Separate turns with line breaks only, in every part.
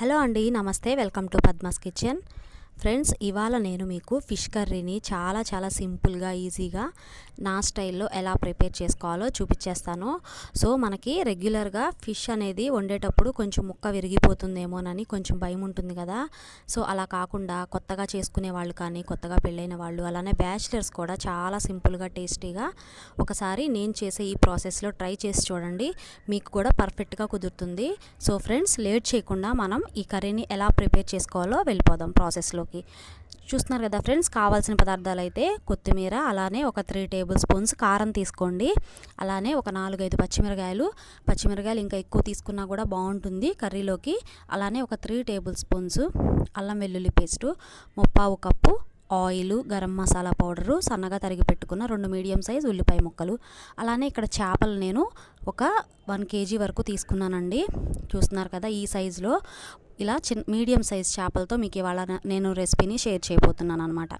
Hello అండి నమస్తే. Welcome to Padma's kitchen. Friends ఇవాళ నేను మీకు ఫిష్ కర్రీని చాలా చాలా సింపుల్గా ఈజీగా నా స్టైల్లో ఎలా ప్రిపేర్ చేసుకోవాలో చూపించేస్తాను సో మనకి రెగ్యులర్గా ఫిష్ అనేది వండేటప్పుడు కొంచెం ముక్క విరిగిపోతుందేమోనని కొంచెం భయం ఉంటుంది కదా. సో అలా కాకుండా కొత్తగా చేసుకునే వాళ్ళు కానీ కొత్తగా పెళ్ళైన వాళ్ళు అలానే బ్యాచిలర్స్ కూడా చాలా సింపుల్గా టేస్టీగా ఒకసారి నేను చేసే ఈ ప్రాసెస్లో ట్రై చేసి చూడండి. మీకు కూడా పర్ఫెక్ట్గా కుదురుతుంది. సో ఫ్రెండ్స్ లేట్ చేయకుండా మనం ఈ కర్రీని ఎలా ప్రిపేర్ చేసుకోవాలో వెళ్ళిపోదాం ప్రాసెస్లోకి. చూస్తున్నారు కదా ఫ్రెండ్స్ కావాల్సిన పదార్థాలు అయితే కొత్తిమీర అలానే ఒక త్రీ టేబుల్ స్పూన్స్ కారం తీసుకోండి. అలానే ఒక నాలుగైదు పచ్చిమిరకాయలు పచ్చిమిరకాయలు ఇంకా ఎక్కువ తీసుకున్నా కూడా బాగుంటుంది కర్రీలోకి. అలానే ఒక త్రీ టేబుల్ స్పూన్స్ అల్లం వెల్లుల్లి పేస్టు ముప్పావు cup oil garam masala powder సన్నగా తరిగి పెట్టుకున్న రెండు మీడియం సైజ్ ఉల్లిపాయ ముక్కలు. అలానే ఇక్కడ చేపలు నేను ఒక వన్ కేజీ వరకు తీసుకున్నానండి. చూస్తున్నారు కదా ఈ సైజులో. ఇలా చిన్న మీడియం సైజ్ చేపలతో మీకు ఇవాళ నేను రెసిపీని షేర్ చేయబోతున్నాను అనమాట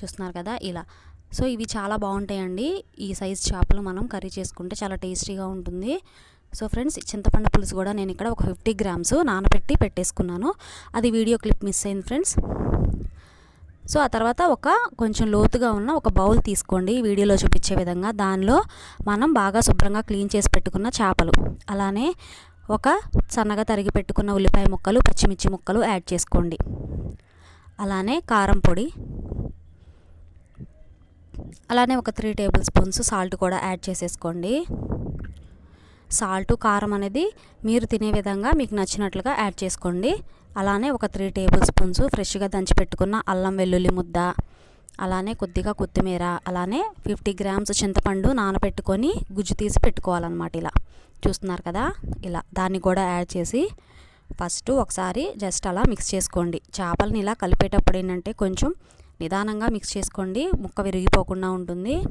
చూస్తున్నారు కదా ఇలా. సో ఇవి చాలా బాగుంటాయండి. ఈ సైజ్ చేపలు మనం కర్రీ చేసుకుంటే చాలా టేస్టీగా ఉంటుంది. సో ఫ్రెండ్స్ చింతపండు పులుసు కూడా నేను ఇక్కడ ఒక ఫిఫ్టీ గ్రామ్స్ నానబెట్టి పెట్టేసుకున్నాను. అది వీడియో క్లిప్ మిస్ అయింది ఫ్రెండ్స్. సో ఆ తర్వాత ఒక కొంచెం లోతుగా ఉన్న ఒక బౌల్ తీసుకోండి వీడియోలో చూపించే విధంగా. దానిలో మనం బాగా శుభ్రంగా క్లీన్ చేసి పెట్టుకున్న చేపలు. అలానే ఒక సన్నగా తరిగి పెట్టుకున్న ఉల్లిపాయ ముక్కలు పచ్చిమిర్చి ముక్కలు యాడ్ చేసుకోండి. అలానే కారం పొడి. అలానే ఒక త్రీ టేబుల్ స్పూన్స్ సాల్ట్ కూడా యాడ్ చేసేసుకోండి. సాల్ట్ కారం అనేది మీరు తినే విధంగా మీకు నచ్చినట్లుగా యాడ్ చేసుకోండి. అలానే ఒక త్రీ టేబుల్ స్పూన్స్ ఫ్రెష్గా దంచి పెట్టుకున్న అల్లం వెల్లుల్లి ముద్ద అలానే కొద్దిగా కొత్తిమీర అలానే ఫిఫ్టీ గ్రామ్స్ చింతపండు నానబెట్టుకొని గుజ్జు తీసి పెట్టుకోవాలన్నమాట ఇలా. చూస్తున్నారు కదా? ఇలా దాన్ని కూడా యాడ్ చేసి ఫస్ట్ ఒకసారి జస్ట్ అలా మిక్స్ చేసుకోండి. చేపలని ఇలా కలిపేటప్పుడు ఏంటంటే కొంచెం నిదానంగా మిక్స్ చేసుకోండి. ముక్క విరిగిపోకుండా ఉంటుంది.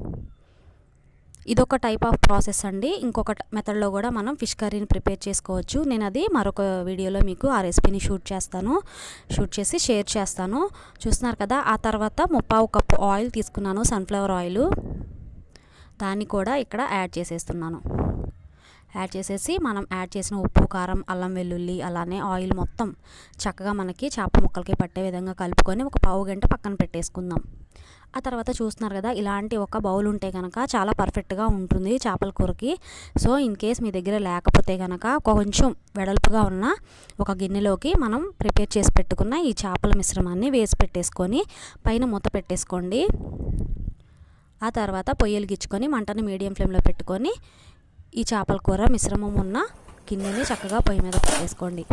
ఇదొక టైప్ ఆఫ్ ప్రాసెస్ అండి. ఇంకొక మెథడ్లో కూడా మనం ఫిష్ కర్రీని ప్రిపేర్ చేసుకోవచ్చు. నేను అది మరొక వీడియోలో మీకు ఆ రెసిపీని షూట్ చేస్తాను. షూట్ చేసి షేర్ చేస్తాను. చూస్తున్నారు కదా ఆ తర్వాత ముప్పావు కప్పు ఆయిల్ తీసుకున్నాను సన్ఫ్లవర్ ఆయిల్ దాన్ని కూడా ఇక్కడ యాడ్ చేసేస్తున్నాను. యాడ్ చేసేసి మనం యాడ్ చేసిన ఉప్పు కారం అల్లం వెల్లుల్లి అలానే ఆయిల్ మొత్తం చక్కగా మనకి చేప ముక్కలకి పట్టే విధంగా కలుపుకొని ఒక పావు గంట పక్కన పెట్టేసుకుందాం. ఆ తర్వాత చూస్తున్నారు కదా ఇలాంటి ఒక బౌల్ ఉంటే కనుక చాలా పర్ఫెక్ట్గా ఉంటుంది చేపల కూరకి. సో ఇన్ కేస్ మీ దగ్గర లేకపోతే కనుక కొంచెం వెడల్పుగా ఉన్న ఒక గిన్నెలోకి మనం ప్రిపేర్ చేసి పెట్టుకున్న ఈ చేపల మిశ్రమాన్ని వేసి పెట్టేసుకొని పైన మూత పెట్టేసుకోండి. ఆ తర్వాత పొయ్యిలు గిచ్చుకొని మంటని మీడియం ఫ్లేమ్లో పెట్టుకొని ఈ చేపల కూర మిశ్రమం ఉన్న గిన్నెని చక్కగా పొయ్యి మీద పెట్టేసుకోండి.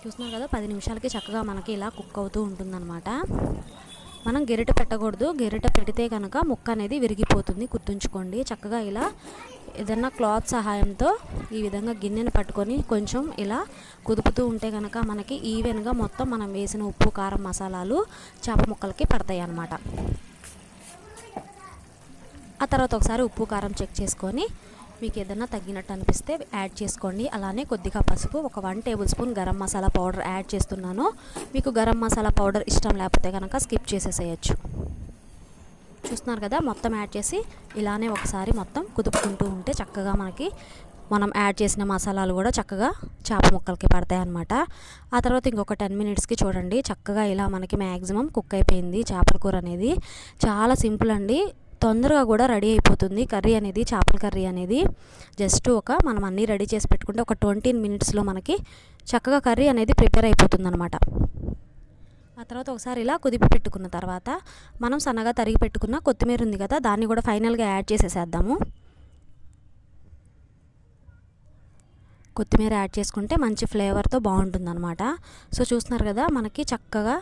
చూస్తున్నారు కదా పది నిమిషాలకి చక్కగా మనకి ఇలా కుక్ అవుతూ ఉంటుందన్నమాట. మనం గెరిట పెట్టకూడదు. గెరిట పెడితే కనుక ముక్క అనేది విరిగిపోతుంది. గుర్తుంచుకోండి. చక్కగా ఇలా ఏదన్నా క్లాత్ సహాయంతో ఈ విధంగా గిన్నెను పట్టుకొని కొంచెం ఇలా కుదుపుతూ ఉంటే కనుక మనకి ఈవెన్గా మొత్తం మనం వేసిన ఉప్పు కారం మసాలాలు చేప ముక్కలకి పడతాయి అన్నమాట. ఆ తర్వాత ఒకసారి ఉప్పు కారం చెక్ చేసుకొని మీకు ఏదైనా తగ్గినట్టు అనిపిస్తే యాడ్ చేసుకోండి. అలానే కొద్దిగా పసుపు ఒక one tablespoon garam masala powder add చేస్తున్నాను. మీకు గరం మసాలా పౌడర్ ఇష్టం లేకపోతే కనుక స్కిప్ చేసేసేయచ్చు. చూస్తున్నారు కదా మొత్తం యాడ్ చేసి ఇలానే ఒకసారి మొత్తం కుదుపుకుంటూ ఉంటే చక్కగా మనకి మనం యాడ్ చేసిన మసాలాలు కూడా చక్కగా చేప ముక్కలకి పడతాయి అన్నమాట ఆ తర్వాత ఇంకొక టెన్ మినిట్స్కి చూడండి చక్కగా ఇలా మనకి మ్యాక్సిమం కుక్ అయిపోయింది చేపల కూర అనేది. చాలా సింపుల్ అండి. తొందరగా కూడా రెడీ అయిపోతుంది కర్రీ అనేది చేపల కర్రీ అనేది. జస్ట్ ఒక మనం అన్నీ రెడీ చేసి పెట్టుకుంటే ఒక ట్వంటీ మినిట్స్లో మనకి చక్కగా కర్రీ అనేది ప్రిపేర్ అయిపోతుంది అనమాట ఆ తర్వాత ఒకసారి ఇలా కుదిపి పెట్టుకున్న తర్వాత మనం సన్నగా తరిగి పెట్టుకున్న కొత్తిమీర ఉంది కదా దాన్ని కూడా ఫైనల్గా యాడ్ చేసేసేద్దాము. కొత్తిమీర యాడ్ చేసుకుంటే మంచి ఫ్లేవర్తో బాగుంటుంది అనమాట సో చూస్తున్నారు కదా మనకి చక్కగా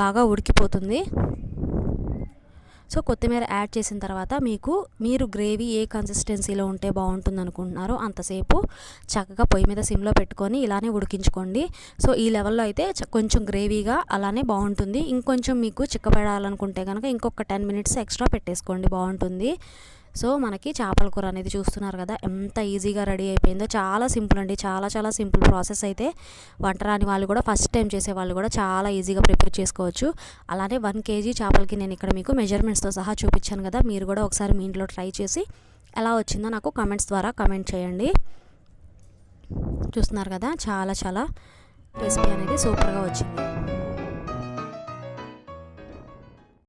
బాగా ఉడికిపోతుంది. సో కొత్తిమీర యాడ్ చేసిన తర్వాత మీకు మీరు గ్రేవీ ఏ కన్సిస్టెన్సీలో ఉంటే బాగుంటుంది అనుకుంటున్నారో అంతసేపు చక్కగా పొయ్యి మీద సిమ్లో పెట్టుకొని ఇలానే ఉడికించుకోండి. సో ఈ లెవెల్లో అయితే కొంచెం గ్రేవీగా అలానే బాగుంటుంది. ఇంకొంచెం మీకు చిక్కబడాలనుకుంటే కనుక ఇంకొక టెన్ మినిట్స్ ఎక్స్ట్రా పెట్టేసుకోండి. బాగుంటుంది. సో మనకి చేపల కూర అనేది చూస్తున్నారు కదా ఎంత ఈజీగా రెడీ అయిపోయిందో. చాలా సింపుల్ అండి. చాలా చాలా సింపుల్ ప్రాసెస్ అయితే. వంట రాని వాళ్ళు కూడా ఫస్ట్ టైం చేసే వాళ్ళు కూడా చాలా ఈజీగా ప్రిపేర్ చేసుకోవచ్చు. అలానే వన్ కేజీ చేపలకి నేను ఇక్కడ మీకు మెజర్మెంట్స్తో సహా చూపించాను కదా మీరు కూడా ఒకసారి మీ ఇంట్లో ట్రై చేసి ఎలా వచ్చిందో నాకు కమెంట్స్ ద్వారా కమెంట్ చేయండి. చూస్తున్నారు కదా చాలా చాలా రెసిపీ అనేది సూపర్గా వచ్చింది.